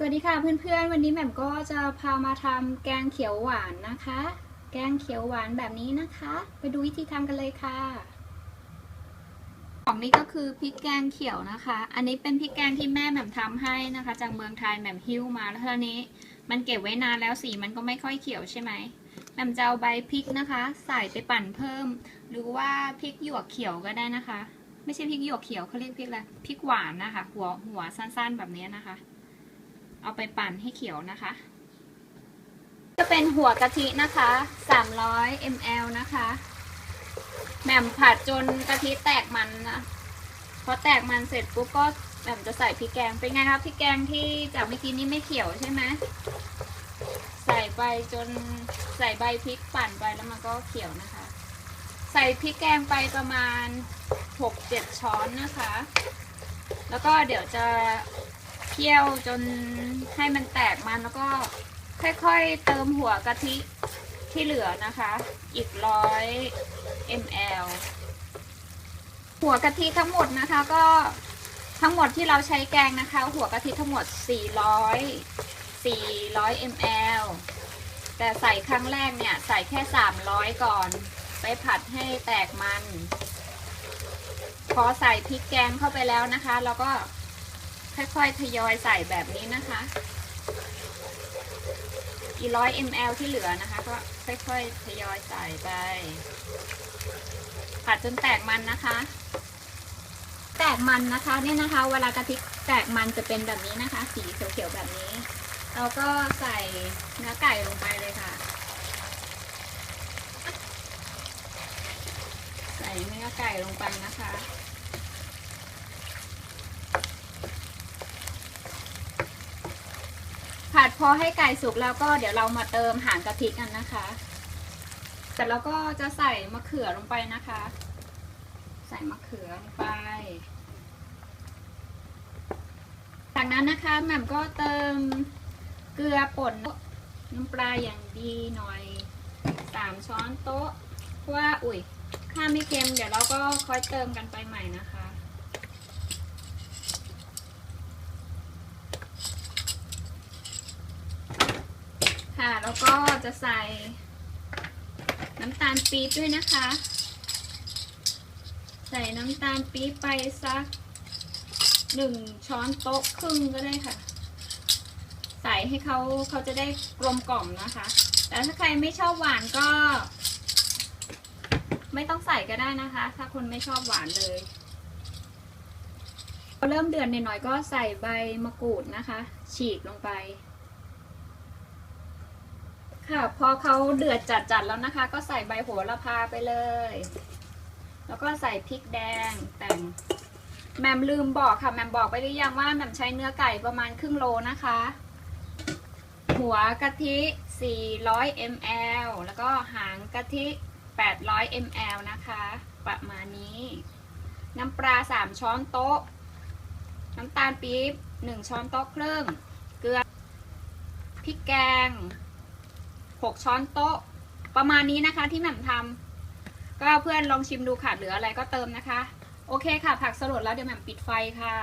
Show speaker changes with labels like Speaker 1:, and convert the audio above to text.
Speaker 1: สวัสดีค่ะเพื่อนๆ วันนี้แหม่มก็จะพามาทำแกงเขียวหวานนะคะ แกงเขียวหวานแบบนี้นะคะ ไปดูวิธีทำกันเลยค่ะ ของนี้ก็คือพริกแกงเขียวนะคะ อันนี้เป็นพริกแกงที่แม่แหม่มทำให้นะคะ จากเมืองไทยแหม่มหิ้วมาแล้วทีนี้ มันเก็บไว้นานแล้วสีมันก็ไม่ค่อยเขียวใช่ไหมแหม่มจะเอาใบพริกนะคะ ใส่ไปปั่นเพิ่ม หรือว่าพริกหยวกเขียวก็ได้นะคะ ไม่ใช่พริกหยวกเขียวเขาเรียกพริกอะไรพริกหวานนะคะ หัวหัวสั้นๆแบบนี้นะคะ เอาไปปั่นให้เขียวนะคะ จะเป็นหัวกะทินะคะ 300 ml นะคะแหม่มผัดจนกะทิแตกมันนะพอแตกมันเสร็จปุ๊บก็แหม่มจะใส่พริกแกงเป็นไงครับพริกแกงที่จากเมื่อกี้นี้ไม่เขียวใช่ไหมใส่ไปจนใส่ใบพริกปั่นไปแล้วมันก็เขียวนะคะ ใส่พริกแกงไปประมาณ 6-7 ช้อนนะคะ แล้วก็เดี๋ยวจะ คี่ยวจนให้มันแตกมันแล้วก็ค่อยๆเติมหัวกะทิที่เหลือนะคะ อีกร้อย ml หัวกะทิทั้งหมดนะคะก็ทั้งหมดที่เราใช้แกงนะคะ หัวกะทิทั้งหมด 400 400 ml แต่ใส่ครั้งแรกเนี่ย ใส่แค่ 300 ก่อน ไปผัดให้แตกมัน พอใส่พริกแกงเข้าไปแล้วนะคะแล้วก็ ค่อยๆ ทยอยใส่แบบนี้นะคะอีร้อย ml ที่เหลือนะคะ ก็ค่อยๆ ทยอยใส่ไป ผัดจนแตกมันนะคะ แตกมันนะคะเนี่ยนะคะ เวลากะทิแตกมันจะเป็นแบบนี้นะคะ สีเขียวๆแบบนี้ เราก็ใส่เนื้อไก่ลงไปเลยค่ะ ใส่เนื้อไก่ลงไปนะคะ ผัด พอให้ไก่สุกแล้วก็เดี๋ยวเรามาเติมหางกะทิกันนะคะ แต่เราก็จะใส่มะเขือลงไปนะคะ ใส่มะเขือลงไป จากนั้นนะคะแหม่มก็เติมเกลือป่นน้ำปลาอย่างดีหน่อยสามช้อนโต๊ะเพราะว่า อุ้ยถ้าไม่เค็ม เดี๋ยวเราก็ค่อยเติมกันไปใหม่นะคะ ค่ะ แล้วก็จะใส่น้ำตาลปี๊บด้วยนะคะ ใส่น้ำตาลปี๊บไปสักหนึ่งช้อนโต๊ะครึ่งก็ได้ค่ะ ใส่ให้เขาเขาจะได้กลมกล่อมนะคะ แต่ถ้าใครไม่ชอบหวานก็ ไม่ต้องใส่ก็ได้นะคะ ถ้าคนไม่ชอบหวานเลยพอเริ่มเดือดหน่อยๆก็ใส่ใบมะกรูดนะคะ ฉีกลงไป ค่ะ พอเขาเดือดจัดๆแล้วนะคะ ก็ใส่ใบโหระพาไปเลย แล้วก็ใส่พริกแดงแต่งแหมมลืมบอกค่ะแหมมบอกไปหรือยังว่าแหมมใช้เนื้อไก่ประมาณครึ่งโลนะคะ หัวกะทิ 400 ml แล้วก็หางกะทิ 800 ml นะคะ ประมาณนี้ น้ำปลา 3 ช้อนโต๊ะ น้ำตาลปี๊บ 1 ช้อนโต๊ะครึ่ง เกลือ พริกแกง 6ช้อนโต๊ะ ประมาณนี้นะคะที่แหม่มทำก็เพื่อนลองชิมดูค่ะเหลืออะไรก็เติมนะคะ โอเคค่ะ ผักสลดแล้วเดี๋ยวแหม่มปิดไฟค่ะ